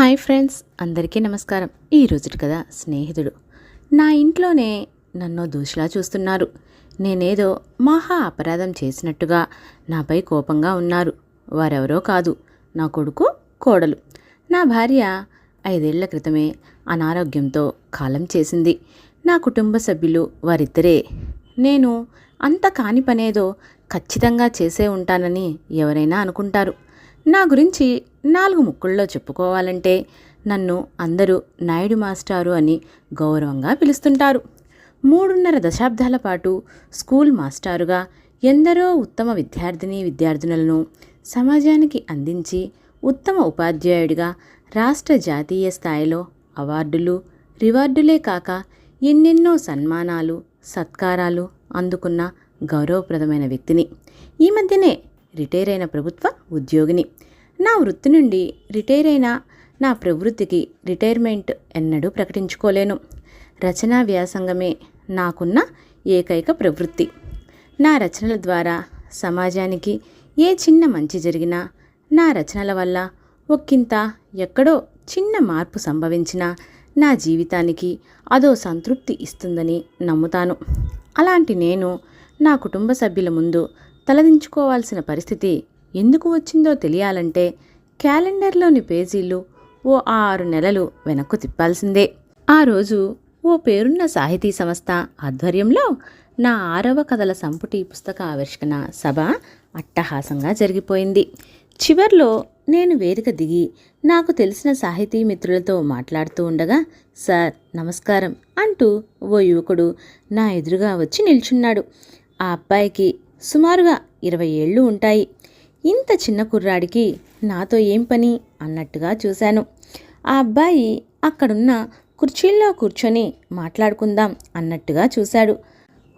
Hi friends అందరికీ నమస్కారం. ఈ రోజుటి కదా స్నేహితుడు. నా ఇంట్లోనే నన్ను దూషిలా చూస్తున్నారు. నేనేదో మహా అపరాధం చేసినట్టుగా నాపై కోపంగా ఉన్నారు. వారెవరో కాదు నా కొడుకు కోడలు. నా భార్య ఐదేళ్ళ క్రితమే అనారోగ్యంతో కాలం చేసింది. నా కుటుంబ సభ్యులు వారిద్దరే. నేను అంత కాని పనేదో ఖచ్చితంగా చేసే ఉంటానని ఎవరైనా అనుకుంటారు. నా గురించి నాలుగు ముక్కుల్లో చెప్పుకోవాలంటే నన్ను అందరూ నాయుడు మాస్టారు అని గౌరవంగా పిలుస్తుంటారు. మూడున్నర దశాబ్దాల పాటు స్కూల్ మాస్టారుగా ఎందరో ఉత్తమ విద్యార్థిని విద్యార్థినులను సమాజానికి అందించి ఉత్తమ ఉపాధ్యాయుడిగా రాష్ట్ర జాతీయ స్థాయిలో అవార్డులు రివార్డులే కాక ఎన్నెన్నో సన్మానాలు సత్కారాలు అందుకున్న గౌరవప్రదమైన వ్యక్తిని. ఈ మధ్యనే రిటైర్ అయిన ప్రభుత్వ ఉద్యోగిని. నా వృత్తి నుండి రిటైర్ అయిన నా ప్రవృత్తికి రిటైర్మెంట్ ఎన్నడూ ప్రకటించుకోలేను. రచనా వ్యాసంగమే నాకున్న ఏకైక ప్రవృత్తి. నా రచనల ద్వారా సమాజానికి ఏ చిన్న మంచి జరిగినా నా రచనల వల్ల ఒక్కింత ఎక్కడో చిన్న మార్పు సంభవించినా నా జీవితానికి అదో సంతృప్తి ఇస్తుందని నమ్ముతాను. అలాంటి నేను నా కుటుంబ సభ్యుల ముందు తలదించుకోవాల్సిన పరిస్థితి ఎందుకు వచ్చిందో తెలియాలంటే క్యాలెండర్లోని పేజీలు ఓ ఆరు నెలలు వెనక్కు తిప్పాల్సిందే. ఆ రోజు ఓ పేరున్న సాహితీ సంస్థ ఆధ్వర్యంలో నా ఆరవ కథల సంపుటి పుస్తక ఆవిష్కరణ సభ అట్టహాసంగా జరిగిపోయింది. చివర్లో నేను వేదిక దిగి నాకు తెలిసిన సాహితీ మిత్రులతో మాట్లాడుతూ ఉండగా సార్ నమస్కారం అంటూ ఓ యువకుడు నా ఎదురుగా వచ్చి నిల్చున్నాడు. ఆ అబ్బాయికి సుమారుగా ఇరవై ఏళ్ళు ఉంటాయి. ఇంత చిన్న కుర్రాడికి నాతో ఏం పని? అన్నట్టుగా చూశాను. ఆ అబ్బాయి అక్కడున్న కుర్చీల్లో కూర్చొని మాట్లాడుకుందాం అన్నట్టుగా చూశాడు.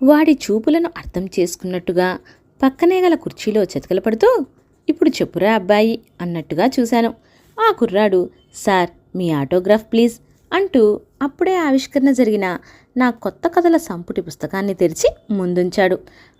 వాడి చూపులను అర్థం చేసుకున్నట్టుగా పక్కనే గల కుర్చీలో చతికిలపడుతూ ఇప్పుడు చెప్పురా అబ్బాయి అన్నట్టుగా చూశాను. ఆ కుర్రాడు సార్ మీ ఆటోగ్రాఫ్ ప్లీజ్ అంటూ అప్పుడే ఆవిష్కరణ జరిగిన నా కొత్త కథల సంపుటి పుస్తకాన్ని తెరిచి ముందుంచాడు.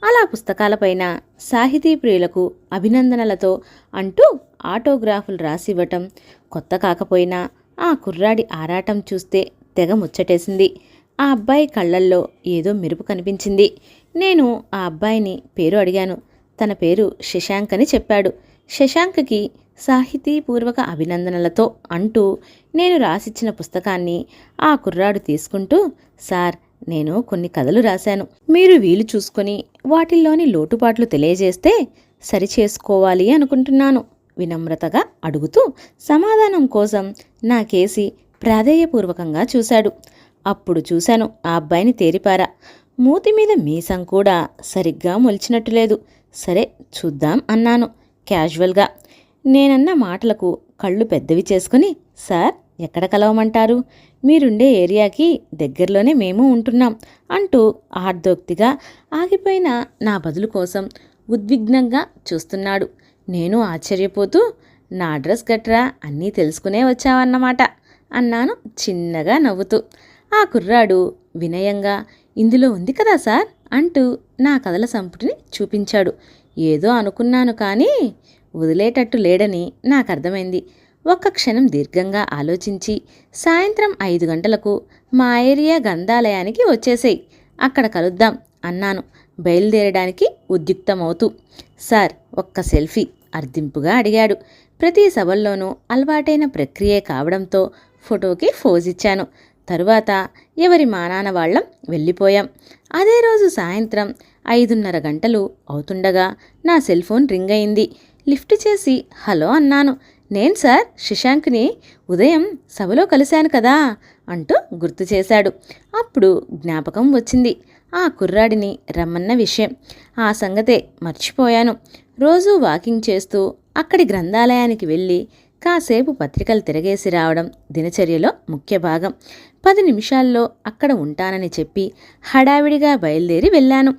అలా పుస్తకాలపైన సాహితీ ప్రియులకు అభినందనలతో అంటూ ఆటోగ్రాఫులు రాసివ్వటం కొత్త కాకపోయినా ఆ కుర్రాడి ఆరాటం చూస్తే తెగ ముచ్చటేసింది. ఆ అబ్బాయి కళ్ళల్లో ఏదో మెరుపు కనిపించింది. నేను ఆ అబ్బాయిని పేరు అడిగాను. తన పేరు శశాంక్ అని చెప్పాడు. శశాంక్కి సాహితీపూర్వక అభినందనలతో అంటూ నేను రాసిచ్చిన పుస్తకాన్ని ఆ కుర్రాడు తీసుకుంటూ సార్ నేను కొన్ని కథలు రాశాను. మీరు వీలు చూసుకొని వాటిల్లోని లోటుపాట్లు తెలియజేస్తే సరిచేసుకోవాలి అనుకుంటున్నాను. వినమ్రతగా అడుగుతూ సమాధానం కోసం నా కేసి ప్రాధేయపూర్వకంగా చూశాడు. అప్పుడు చూశాను ఆ అబ్బాయిని తేరిపారా. మూతి మీద మీసం కూడా సరిగ్గా మొలిచినట్టు లేదు. సరే చూద్దాం అన్నాను. క్యాజువల్గా నేనన్న మాటలకు కళ్ళు పెద్దవి చేసుకుని సార్ ఎక్కడ కలవమంటారు? మీరుండే ఏరియాకి దగ్గరలోనే మేము ఉంటున్నాం అంటూ ఆర్దోక్తిగా ఆగిపోయిన నా బదులు కోసం ఉద్విగ్నంగా చూస్తున్నాడు. నేను ఆశ్చర్యపోతూ నా అడ్రస్ గట్రా? అన్నీ తెలుసుకునే వచ్చావన్నమాట అన్నాను చిన్నగా నవ్వుతూ. ఆ కుర్రాడు వినయంగా ఇందులో ఉంది కదా సార్? అంటూ నా కథల సంపుటిని చూపించాడు. ఏదో అనుకున్నాను కానీ వదిలేటట్టు లేడని నాకు అర్థమైంది ఒక్క క్షణం దీర్ఘంగా ఆలోచించి సాయంత్రం ఐదు గంటలకు మా ఏరియా గ్రంథాలయానికి వచ్చేసేయ్ అక్కడ కలుద్దాం అన్నాను. బయలుదేరడానికి ఉద్యుక్తమవుతూ సార్ ఒక్క సెల్ఫీ అర్దింపుగా అడిగాడు. ప్రతి సభల్లోనూ అలవాటైన ప్రక్రియ కావడంతో ఫోటోకి ఫోజ్ ఇచ్చాను. తరువాత ఎవరి మానాన వాళ్ళం వెళ్ళిపోయాం. అదే రోజు సాయంత్రం ఐదున్నర గంటలు అవుతుండగా నా సెల్ ఫోన్ రింగ్ అయింది లిఫ్ట్ చేసి హలో అన్నాను. నేను సార్ శశాంక్ని ఉదయం సభలో కలిశాను కదా అంటూ గుర్తు చేశాడు. అప్పుడు జ్ఞాపకం వచ్చింది. ఆ కుర్రాడిని రమ్మన్న విషయం. ఆ సంగతే మర్చిపోయాను. రోజూ వాకింగ్ చేస్తూ అక్కడి గ్రంథాలయానికి వెళ్ళి కాసేపు పత్రికలు తిరగేసి రావడం దినచర్యలో ముఖ్య భాగం. పది నిమిషాల్లో అక్కడ ఉంటానని చెప్పి హడావిడిగా బయలుదేరి వెళ్ళాను.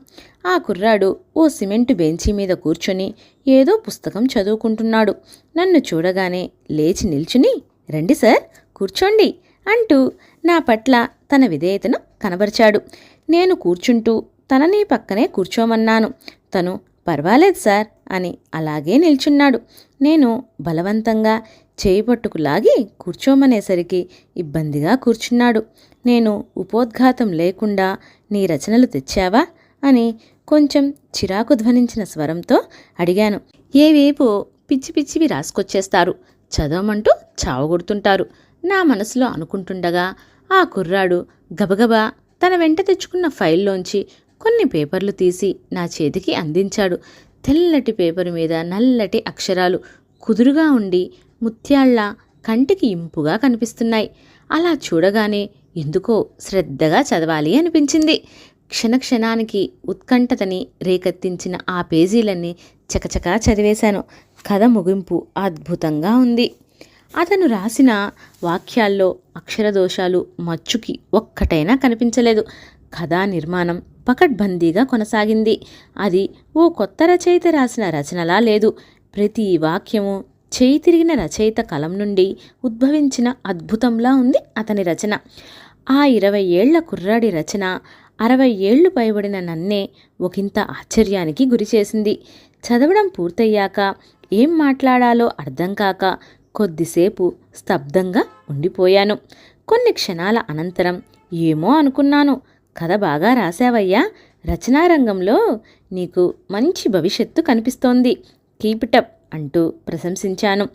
ఆ కుర్రాడు ఓ సిమెంటు బెంచి మీద కూర్చొని ఏదో పుస్తకం చదువుకుంటున్నాడు. నన్ను చూడగానే లేచి నిల్చుని రండి సార్ కూర్చోండి అంటూ నా పట్ల తన విధేయతను కనబరిచాడు. నేను కూర్చుంటూ తనని పక్కనే కూర్చోమన్నాను. తను పర్వాలేదు సార్ అని అలాగే నిల్చున్నాడు. నేను బలవంతంగా చేయి పట్టుకు లాగి కూర్చోమనేసరికి ఇబ్బందిగా కూర్చున్నాడు. నేను ఉపోద్ఘాతం లేకుండా నీ రచనలు తెచ్చావా? అని కొంచెం చిరాకు ధ్వనించిన స్వరంతో అడిగాను. ఏవేవో పిచ్చి పిచ్చివి రాసుకొచ్చేస్తారు? చదవమంటూ చావగొడుతుంటారు నా మనసులో అనుకుంటుండగా ఆ కుర్రాడు గబగబా తన వెంట తెచ్చుకున్న ఫైల్లోంచి కొన్ని పేపర్లు తీసి నా చేతికి అందించాడు. తెల్లటి పేపర్ మీద నల్లటి అక్షరాలు. కుదురుగా ఉండి ముత్యాళ్ళ కంటికి ఇంపుగా కనిపిస్తున్నాయి. అలా చూడగానే ఎందుకో శ్రద్ధగా చదవాలి అనిపించింది. క్షణక్షణానికి ఉత్కంఠతని రేకెత్తించిన ఆ పేజీలన్నీ చకచకా చదివేశాను. కథ ముగింపు అద్భుతంగా ఉంది. అతను రాసిన వాక్యాల్లో అక్షరదోషాలు మచ్చుకి ఒక్కటైనా కనిపించలేదు. కథా నిర్మాణం పకడ్బందీగా కొనసాగింది. అది ఓ కొత్త రచయిత రాసిన రచనలా లేదు. ప్రతి వాక్యము చేయి తిరిగిన రచయిత కలం నుండి ఉద్భవించిన అద్భుతంలా ఉంది అతని రచన. ఆ ఇరవై ఏళ్ళ కుర్రాడి రచన అరవై ఏళ్ళు పైబడిన నన్నే ఒకంత ఆశ్చర్యానికి గురిచేసింది చదవడం పూర్తయ్యాక ఏం మాట్లాడాలో అర్థం కాక కొద్దిసేపు స్తబ్దంగా ఉండిపోయాను. కొన్ని క్షణాల అనంతరం ఏమో అనుకున్నాను. కథ బాగా రాశావయ్యా. రచనారంగంలో నీకు మంచి భవిష్యత్తు కనిపిస్తోంది. కీపిటప్ అంటూ ప్రశంసించాను.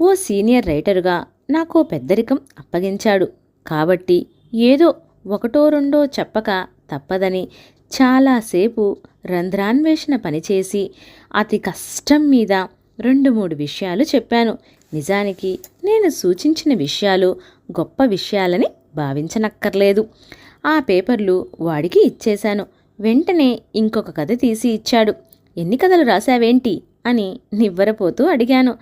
ఓ సీనియర్ రైటరుగా నాకు పెద్దరికం అప్పగించాడు. కాబట్టి ఏదో ఒకటో రెండో చెప్పక తప్పదని చాలాసేపు రంధ్రాన్వేషణ పనిచేసి అతి కష్టం మీద రెండు మూడు విషయాలు చెప్పాను. నిజానికి నేను సూచించిన విషయాలు గొప్ప విషయాలని భావించనక్కర్లేదు. ఆ పేపర్లు వాడికి ఇచ్చేశాను. వెంటనే ఇంకొక కథ తీసి ఇచ్చాడు. ఎన్ని కథలు రాశావేంటి? అని నివ్వరపోతూ అడిగాను.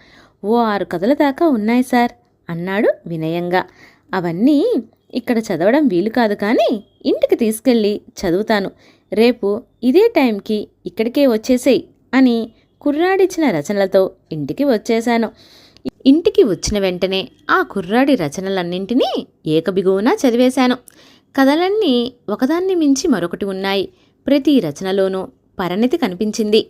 ఓ ఆరు కథల దాకా ఉన్నాయి సార్ అన్నాడు వినయంగా. అవన్నీ ఇక్కడ చదవడం వీలు కాదు కానీ ఇంటికి తీసుకెళ్ళి చదువుతాను. రేపు ఇదే టైంకి ఇక్కడికే వచ్చేసేయ్ అని కుర్రాడిచ్చిన రచనలతో ఇంటికి వచ్చేశాను. ఇంటికి వచ్చిన వెంటనే ఆ కుర్రాడి రచనలన్నింటినీ ఏకబిగువునా చదివేశాను. కథలన్నీ ఒకదాన్ని మించి మరొకటి ఉన్నాయి. ప్రతి రచనలోనూ పరిణతి కనిపించింది.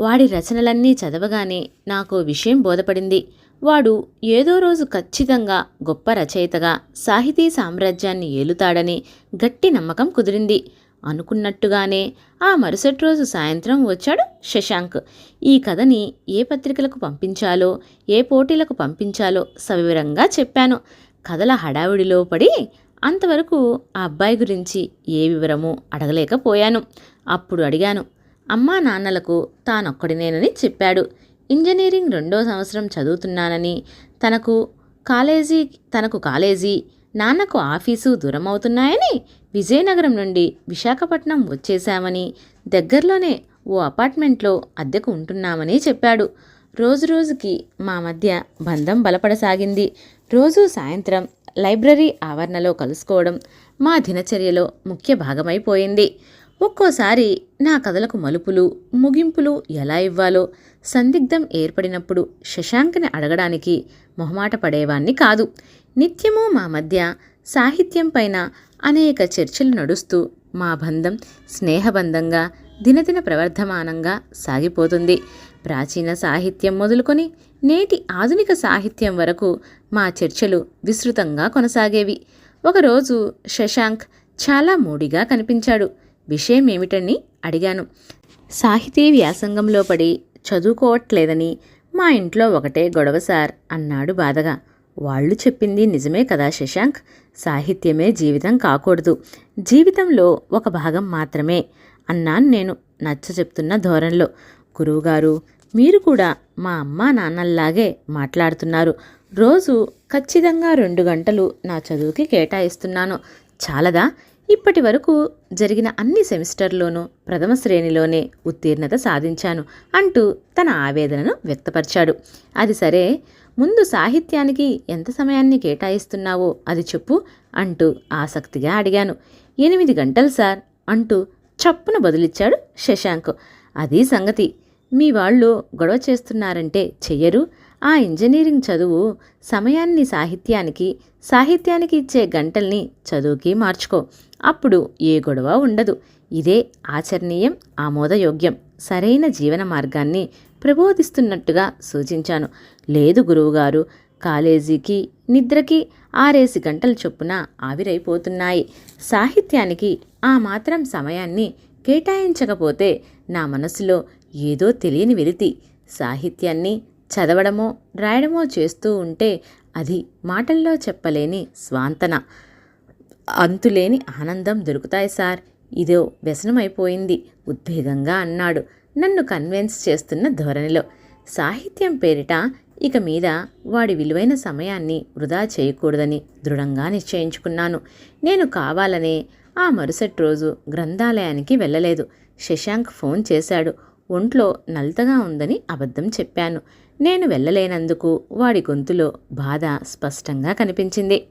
వాడి రచనలన్నీ చదవగానే నాకు విషయం బోధపడింది. వాడు ఏదో రోజు ఖచ్చితంగా గొప్ప రచయితగా సాహితీ సామ్రాజ్యాన్ని ఏలుతాడని గట్టి నమ్మకం కుదిరింది. అనుకున్నట్టుగానే ఆ మరుసటి రోజు సాయంత్రం వచ్చాడు శశాంక్. ఈ కథని ఏ పత్రికలకు పంపించాలో ఏ పోటీలకు పంపించాలో సవివరంగా చెప్పాను. కథల హడావిడిలో పడి అంతవరకు ఆ అబ్బాయి గురించి ఏ వివరము అడగలేకపోయాను. అప్పుడు అడిగాను అమ్మా నాన్నలకు తానొక్కడినేనని చెప్పాడు. ఇంజనీరింగ్ రెండో సంవత్సరం చదువుతున్నానని తనకు కాలేజీ తనకు కాలేజీ నాన్నకు ఆఫీసు దూరమవుతున్నాయని విజయనగరం నుండి విశాఖపట్నం వచ్చేశామని దగ్గరలోనే ఓ అపార్ట్మెంట్లో అద్దెకు ఉంటున్నామని చెప్పాడు. రోజు రోజుకి మా మధ్య బంధం బలపడసాగింది. రోజు సాయంత్రం లైబ్రరీ ఆవరణలో కలుసుకోవడం మా దినచర్యలో ముఖ్య భాగమైపోయింది. ఒక్కోసారి నా కథలకు మలుపులు ముగింపులు ఎలా ఇవ్వాలో సందిగ్ధం ఏర్పడినప్పుడు శశాంక్ని అడగడానికి మొహమాట పడేవాణ్ణి కాదు. నిత్యము మా మధ్య సాహిత్యం పైన అనేక చర్చలు నడుస్తూ మా బంధం స్నేహబంధంగా దినదిన ప్రవర్ధమానంగా సాగిపోతుంది. ప్రాచీన సాహిత్యం మొదలుకొని నేటి ఆధునిక సాహిత్యం వరకు మా చర్చలు విస్తృతంగా కొనసాగేవి. ఒకరోజు శశాంక్ చాలా మూడిగా కనిపించాడు. విషయం ఏమిటని అడిగాను. సాహితీ వ్యాసంగంలో పడి చదువుకోవట్లేదని మా ఇంట్లో ఒకటే గొడవ సార్ అన్నాడు బాధగా. వాళ్ళు చెప్పింది నిజమే కదా శశాంక్? సాహిత్యమే జీవితం కాకూడదు. జీవితంలో ఒక భాగం మాత్రమే అన్నాను నేను నచ్చ చెప్తున్న ధోరణిలో. గురువుగారు మీరు కూడా మా అమ్మా నాన్నల్లాగే మాట్లాడుతున్నారు. రోజు ఖచ్చితంగా రెండు గంటలు నా చదువుకి కేటాయిస్తున్నాను. చాలదా? ఇప్పటి వరకు జరిగిన అన్ని సెమిస్టర్లోనూ ప్రథమ శ్రేణిలోనే ఉత్తీర్ణత సాధించాను అంటూ తన ఆవేదనను వ్యక్తపరిచాడు. అది సరే ముందు సాహిత్యానికి ఎంత సమయాన్ని కేటాయిస్తున్నావో అది చెప్పు అంటూ ఆసక్తిగా అడిగాను. ఎనిమిది గంటలు సార్ అంటూ చప్పున బదులిచ్చాడు శశాంక్. అది సంగతి. మీ వాళ్ళు గొడవ చేస్తున్నారంటే చెయ్యరు. ఆ ఇంజనీరింగ్ చదువు సమయాన్ని సాహిత్యానికి సాహిత్యానికి ఇచ్చే గంటల్ని చదువుకి మార్చుకో. అప్పుడు ఏ గొడవ ఉండదు. ఇదే ఆచరణీయం ఆమోదయోగ్యం. సరైన జీవన మార్గాన్ని ప్రబోధిస్తున్నట్టుగా సూచించాను. లేదు గురువుగారు కాలేజీకి నిద్రకి ఆరేసి గంటల చొప్పున ఆవిరైపోతున్నాయి. సాహిత్యానికి ఆ మాత్రం సమయాన్ని కేటాయించకపోతే నా మనసులో ఏదో తెలియని వెలితి సాహిత్యాన్ని చదవడమో రాయడమో చేస్తూ ఉంటే అది మాటల్లో చెప్పలేని స్వాంతన. అంతులేని ఆనందం దొరుకుతాయి సార్. ఇదో వ్యసనమైపోయింది. ఉద్వేగంగా అన్నాడు. నన్ను కన్విన్స్ చేస్తున్న ధోరణిలో. సాహిత్యం పేరిట ఇక మీద వాడి విలువైన సమయాన్ని వృధా చేయకూడదని దృఢంగా నిశ్చయించుకున్నాను. నేను కావాలనే ఆ మరుసటి రోజు గ్రంథాలయానికి వెళ్ళలేదు. శశాంక్ ఫోన్ చేశాడు. ఒంట్లో నలతగా ఉందని అబద్ధం చెప్పాను. నేను వెళ్ళలేనందుకు వాడి గొంతులో బాధ స్పష్టంగా కనిపించింది.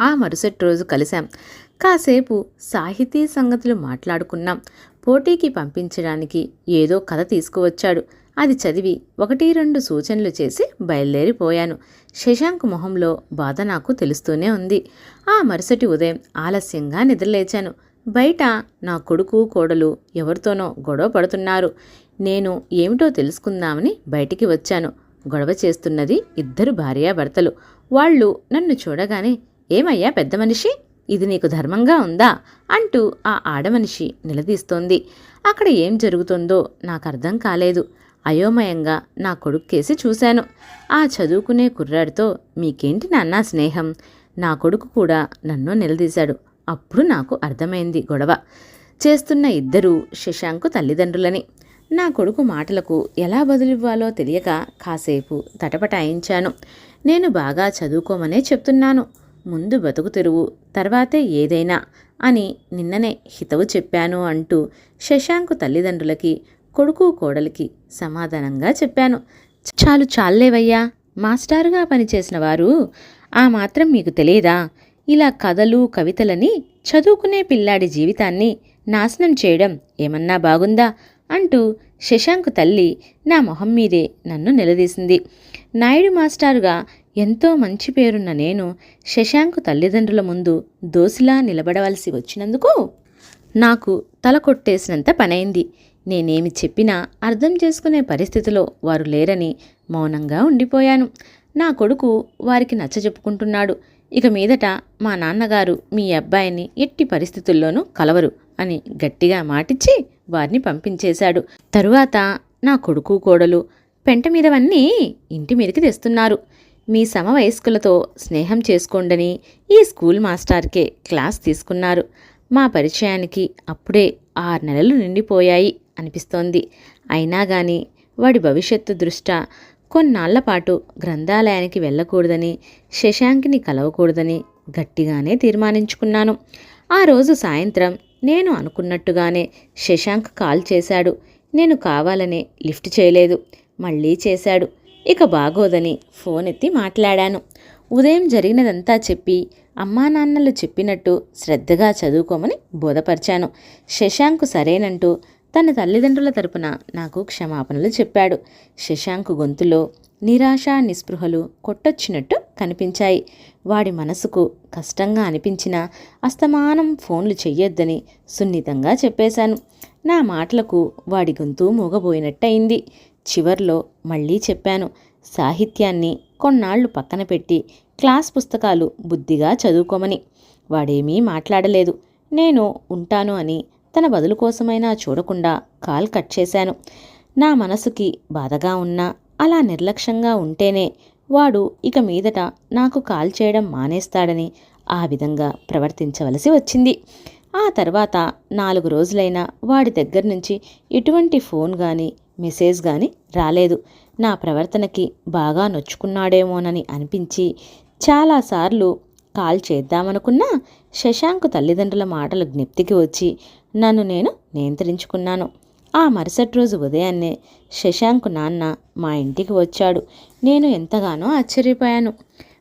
ఆ మరుసటి రోజు కలిశాం. కాసేపు సాహితీ సంగతులు మాట్లాడుకున్నాం. పోటీకి పంపించడానికి ఏదో కథ తీసుకువచ్చాడు. అది చదివి ఒకటి రెండు సూచనలు చేసి బయలుదేరిపోయాను. శశాంక్ మొహంలో బాధ నాకు తెలుస్తూనే ఉంది. ఆ మరుసటి ఉదయం ఆలస్యంగా నిద్రలేచాను. బయట నా కొడుకు కోడలు ఎవరితోనో గొడవ పడుతున్నారు. నేను ఏమిటో తెలుసుకుందామని బయటికి వచ్చాను. గొడవ చేస్తున్నది ఇద్దరు భార్యాభర్తలు. వాళ్ళు నన్ను చూడగానే ఏమయ్యా పెద్ద మనిషి? ఇది నీకు ధర్మంగా ఉందా? అంటూ ఆ ఆడమనిషి నిలదీస్తోంది. అక్కడ ఏం జరుగుతుందో నాకు అర్థం కాలేదు. అయోమయంగా నా కొడుక్కేసి చూశాను. ఆ చదువుకునే కుర్రాడితో మీకేంటి నాన్న స్నేహం? నా కొడుకు కూడా నన్ను నిలదీశాడు. అప్పుడు నాకు అర్థమైంది గొడవ. చేస్తున్న ఇద్దరూ శశాంకు తల్లిదండ్రులని. నా కొడుకు మాటలకు ఎలా బదులివ్వాలో తెలియక కాసేపు తటపటాయించాను. నేను బాగా చదువుకోమనే చెప్తున్నాను. ముందు బతుకు తెరువు తర్వాతే ఏదైనా అని నిన్ననే హితవు చెప్పాను అంటూ శశాంకు తల్లిదండ్రులకి కొడుకు కోడలికి సమాధానంగా చెప్పాను. చాలు చాలేవయ్యా మాస్టారుగా పనిచేసిన వారు ఆ మాత్రం మీకు తెలియదా? ఇలా కథలు కవితలని చదువుకునే పిల్లాడి జీవితాన్ని నాశనం చేయడం ఏమన్నా బాగుందా? అంటూ శశాంక్ తల్లి నా మొహం మీదే నన్ను నిలదీసింది. నాయుడు మాస్టారుగా ఎంతో మంచి పేరున్న నేను శశాంక్ తల్లిదండ్రుల ముందు దోసిలా నిలబడవలసి వచ్చినందుకు నాకు తల కొట్టేసినంత పనైంది. నేనేమి చెప్పినా అర్థం చేసుకునే పరిస్థితిలో వారు లేరని మౌనంగా ఉండిపోయాను. నా కొడుకు వారికి నచ్చ చెప్పుకుంటున్నాడు. ఇక మీదట మా నాన్నగారు మీ అబ్బాయిని ఎట్టి పరిస్థితుల్లోనూ కలవరు అని గట్టిగా మాటిచ్చి వారిని పంపించేశాడు. తరువాత నా కొడుకు కోడలు పెంట మీదవన్నీ ఇంటి మీదకి తెస్తున్నారు. మీ సమవయస్కులతో స్నేహం చేసుకోండని ఈ స్కూల్ మాస్టార్కే క్లాస్ తీసుకున్నారు. మా పరిచయానికి అప్పుడే ఆరు నెలలు నిండిపోయాయి అనిపిస్తోంది. అయినా గాని వాడి భవిష్యత్తు దృష్ట్యా కొన్నాళ్ళ పాటు గ్రంథాలయానికి వెళ్ళకూడదని శశాంక్ని కలవకూడదని గట్టిగానే తీర్మానించుకున్నాను. ఆ రోజు సాయంత్రం నేను అనుకున్నట్టుగానే శశాంక్ కాల్ చేశాడు. నేను కావాలనే లిఫ్ట్ చేయలేదు. మళ్ళీ చేశాడు. ఇక బాగోదని ఫోన్ ఎత్తి మాట్లాడాను. ఉదయం జరిగినదంతా చెప్పి అమ్మా నాన్నలు చెప్పినట్టు శ్రద్ధగా చదువుకోమని బోధపరిచాను. శశాంక్ సరేనంటూ తన తల్లిదండ్రుల తరపున నాకు క్షమాపణలు చెప్పాడు. శశాంక్ గొంతులో నిరాశ నిస్పృహలు కొట్టొచ్చినట్టు కనిపించాయి. వాడి మనసుకు కష్టంగా అనిపించిన అస్తమానం ఫోన్లు చెయ్యొద్దని సున్నితంగా చెప్పేశాను. నా మాటలకు వాడి గొంతు మూగబోయినట్టయింది. చివర్లో మళ్ళీ చెప్పాను. సాహిత్యాన్ని కొన్నాళ్ళు పక్కన పెట్టి క్లాస్ పుస్తకాలు బుద్ధిగా చదువుకోమని. వాడేమీ మాట్లాడలేదు. నేను ఉంటాను అని తన బదులు కోసమైనా చూడకుండా కాల్ కట్ చేశాను. నా మనసుకి బాధగా ఉన్నా అలా నిర్లక్ష్యంగా ఉంటేనే వాడు ఇక మీదట నాకు కాల్ చేయడం మానేస్తాడని ఆ విధంగా ప్రవర్తించవలసి వచ్చింది. ఆ తర్వాత నాలుగు రోజులైనా వాడి దగ్గర నుంచి ఎటువంటి ఫోన్ కానీ మెసేజ్ కానీ రాలేదు. నా ప్రవర్తనకి బాగా నొచ్చుకున్నాడేమోనని అనిపించి చాలాసార్లు కాల్ చేద్దామనుకున్నా శశాంక్ తల్లిదండ్రుల మాటలు జ్ఞప్తికి వచ్చి నన్ను నేను నియంత్రించుకున్నాను. ఆ మరుసటి రోజు ఉదయాన్నే శశాంక్ నాన్న మా ఇంటికి వచ్చాడు. నేను ఎంతగానో ఆశ్చర్యపోయాను.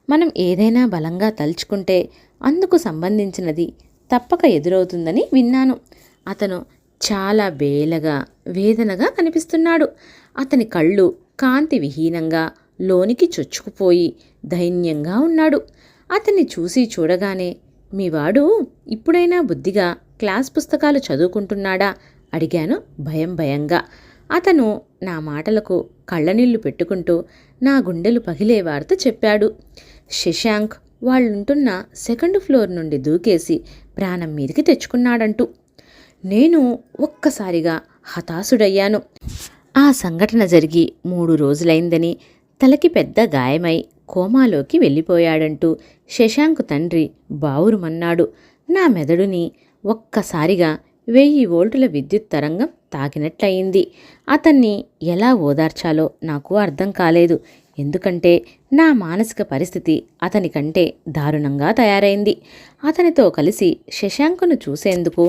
మనం ఏదైనా బలంగా తలుచుకుంటే అందుకు సంబంధించినది తప్పక ఎదురవుతుందని విన్నాను. అతను చాలా బేలగా వేదనగా కనిపిస్తున్నాడు అతని కళ్ళు కాంతి విహీనంగా లోనికి చొచ్చుకుపోయి దైన్యంగా ఉన్నాడు. అతన్ని చూసి చూడగానే మీవాడు ఇప్పుడైనా బుద్ధిగా క్లాస్ పుస్తకాలు చదువుకుంటున్నాడా? అడిగాను భయం భయంగా. అతను నా మాటలకు కళ్ళనీళ్ళు పెట్టుకుంటూ నా గుండెలు పగిలే వార్త చెప్పాడు. శశాంక్ వాళ్ళుంటున్న సెకండ్ ఫ్లోర్ నుండి దూకేసి ప్రాణం మీదికి తెచ్చుకున్నాడంటూ నేను ఒక్కసారిగా హతాశుడయ్యాను. ఆ సంఘటన జరిగి మూడు రోజులైందని తలకి పెద్ద గాయమై కోమాలోకి వెళ్ళిపోయాడంటూ శశాంక్ తండ్రి బావురుమన్నాడు. నా మెదడుని ఒక్కసారిగా వెయ్యి వోల్టుల విద్యుత్ తరంగం తాకినట్లయింది. అతన్ని ఎలా ఓదార్చాలో నాకు అర్థం కాలేదు. ఎందుకంటే నా మానసిక పరిస్థితి అతని కంటే దారుణంగా తయారైంది. అతనితో కలిసి శశాంక్ను చూసేందుకు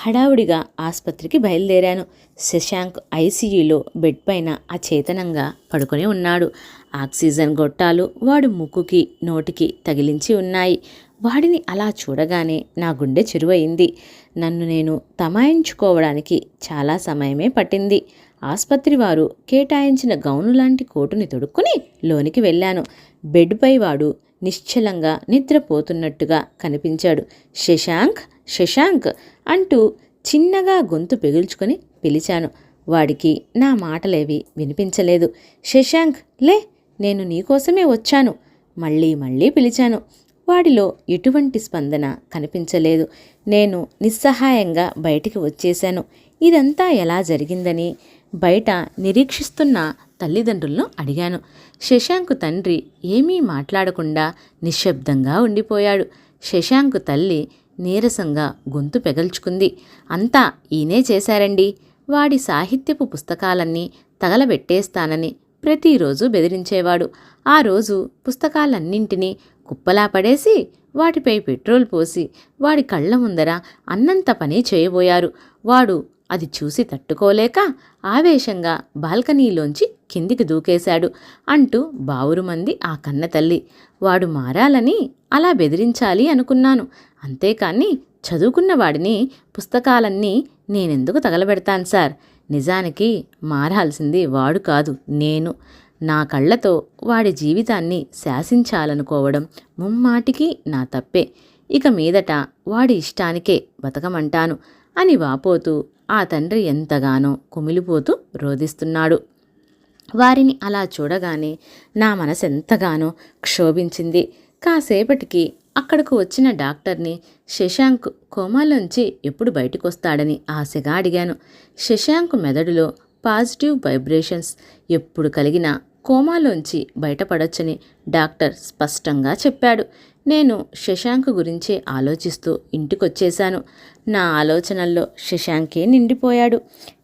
హడావుడిగా ఆసుపత్రికి బయలుదేరాను. శశాంక్ ఐసీయూలో బెడ్ పైన అచేతనంగా పడుకొని ఉన్నాడు. ఆక్సిజన్ గొట్టాలు వాడు ముక్కుకి నోటికి తగిలించి ఉన్నాయి. వాడిని అలా చూడగానే నా గుండె చెరువయింది. నన్ను నేను తమాయించుకోవడానికి చాలా సమయమే పట్టింది. ఆసుపత్రి వారు కేటాయించిన గౌను లాంటి కోటుని తొడుక్కుని లోనికి వెళ్ళాను. బెడ్పై వాడు నిశ్చలంగా నిద్రపోతున్నట్టుగా కనిపించాడు. శశాంక్ శశాంక్ అంటూ చిన్నగా గొంతు పెగుల్చుకొని పిలిచాను. వాడికి నా మాటలేవి వినిపించలేదు. శశాంక్ లే నేను నీకోసమే వచ్చాను మళ్ళీ మళ్ళీ పిలిచాను. వాడిలో ఎటువంటి స్పందన కనిపించలేదు. నేను నిస్సహాయంగా బయటికి వచ్చేశాను. ఇదంతా ఎలా జరిగిందని? బయట నిరీక్షిస్తున్న తల్లిదండ్రులను అడిగాను. శశాంక్ తండ్రి ఏమీ మాట్లాడకుండా నిశ్శబ్దంగా ఉండిపోయాడు. శశాంక్ తల్లి నీరసంగా గొంతు పెగల్చుకుంది. అంతా ఈయనే చేశారండి. వాడి సాహిత్యపు పుస్తకాలన్నీ తగలబెట్టేస్తానని ప్రతిరోజు బెదిరించేవాడు. ఆ రోజు పుస్తకాలన్నింటినీ కుప్పలా పడేసి వాటిపై పెట్రోల్ పోసి వాడి కళ్ళ ముందర అన్నంత పని చేయబోయారు. వాడు అది చూసి తట్టుకోలేక ఆవేశంగా బాల్కనీలోంచి కిందికి దూకేశాడు అంటూ బావురుమంది ఆ కన్న తల్లి. వాడు మారాలని అలా బెదిరించాలి అనుకున్నాను. అంతేకాని చదువుకున్న వాడిని పుస్తకాలన్నీ నేనెందుకు తగలబెడతాను సార్? నిజానికి మారాల్సింది వాడు కాదు నేను. నా కళ్ళతో వాడి జీవితాన్ని శాసించాలనుకోవడం ముమ్మాటికి నా తప్పే. ఇక మీదట వాడి ఇష్టానికే బతకమంటాను. అని వాపోతూ ఆ తండ్రి ఎంతగానో కుమిలిపోతూ రోధిస్తున్నాడు. వారిని అలా చూడగానే నా మనసెంతగానో క్షోభించింది. కాసేపటికి అక్కడకు వచ్చిన డాక్టర్ని శశాంక్ కోమాలోంచి ఎప్పుడు బయటకొస్తాడని ఆశగా అడిగాను. శశాంక్ మెదడులో పాజిటివ్ వైబ్రేషన్స్ ఎప్పుడు కలిగినా కోమాలోంచి బయటపడొచ్చని డాక్టర్ స్పష్టంగా చెప్పాడు. నేను శశాంక్ గురించే ఆలోచిస్తూ ఇంటికొచ్చేశాను. నా ఆలోచనల్లో శశాంకే నిండిపోయాడు.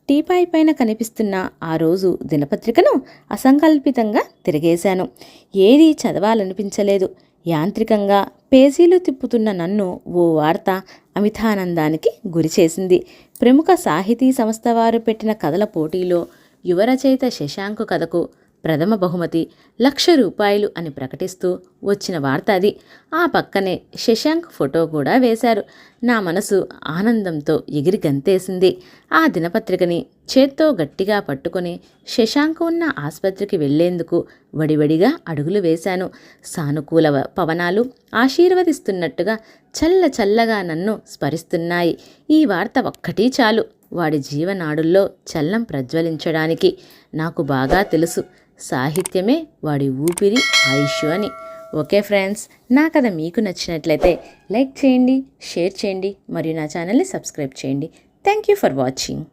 టీపాయ్ పైన కనిపిస్తున్న ఆ రోజు దినపత్రికను అసంకల్పితంగా తిరిగేశాను. ఏదీ చదవాలనిపించలేదు. యాంత్రికంగా పేజీలు తిప్పుతున్న నన్ను ఓ వార్త అమితానందానికి గురిచేసింది ప్రముఖ సాహితీ సంస్థ వారు పెట్టిన కథల పోటీలో యువరచయిత శశాంకు కథకు ప్రథమ బహుమతి లక్ష రూపాయలు అని ప్రకటిస్తూ వచ్చిన వార్త అది. ఆ పక్కనే శశాంక్ ఫోటో కూడా వేశారు. నా మనసు ఆనందంతో ఎగిరి గంతేసింది. ఆ దినపత్రికని చేత్తో గట్టిగా పట్టుకొని శశాంక్ ఉన్న ఆసుపత్రికి వెళ్ళేందుకు వడివడిగా అడుగులు వేశాను. సానుకూల పవనాలు ఆశీర్వదిస్తున్నట్టుగా చల్ల చల్లగా నన్ను స్మరిస్తున్నాయి. ఈ వార్త ఒక్కటీ చాలు. వాడి జీవనాడుల్లో చల్లం ప్రజ్వలించడానికి నాకు బాగా తెలుసు. సాహిత్యమే వాడి ఊపిరి ఆయుష్ అని. ఓకే ఫ్రెండ్స్ నా కథ మీకు నచ్చినట్లయితే లైక్ చేయండి షేర్ చేయండి మరియు నా ఛానల్ని సబ్స్క్రైబ్ చేయండి. Thank you for watching.